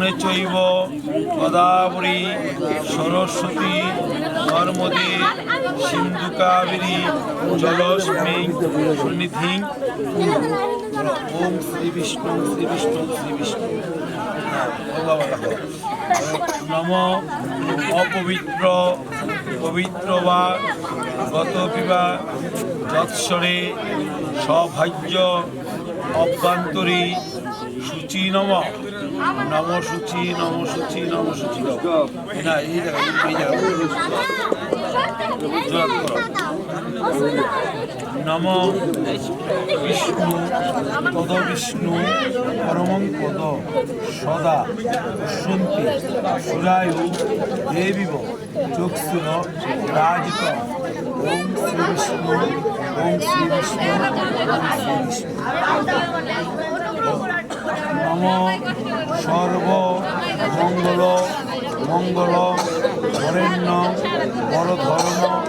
যমুনে চৈব গদাবরী সরস্বতী নর্মদে সিন্ধু কাবেরী জলস্মিং সন্নিধিং ওম শ্রী বিষ্ণু শ্রী বিষ্ণু শ্রী বিষ্ণু। নম অপবিত্র, পবিত্র বা গত পিবা যৎসরে সৌভাগ্য অভ্যন্তরী সূচি নম। নম সূচি নম সূচি নম সূচি। নম। বিষ্ণু, পদ বিষ্ণু, পরমং পদ, সদা শুনতি সুরায়ু, দেবীব, চক্ষুর রাজিত। ওম শ্রী বিষ্ণু, ওম শ্রী বিষ্ণু, ওম শ্রী বিষ্ণু। নম সর্ব মঙ্গল মঙ্গল বরেণ্য বড় ধর্ম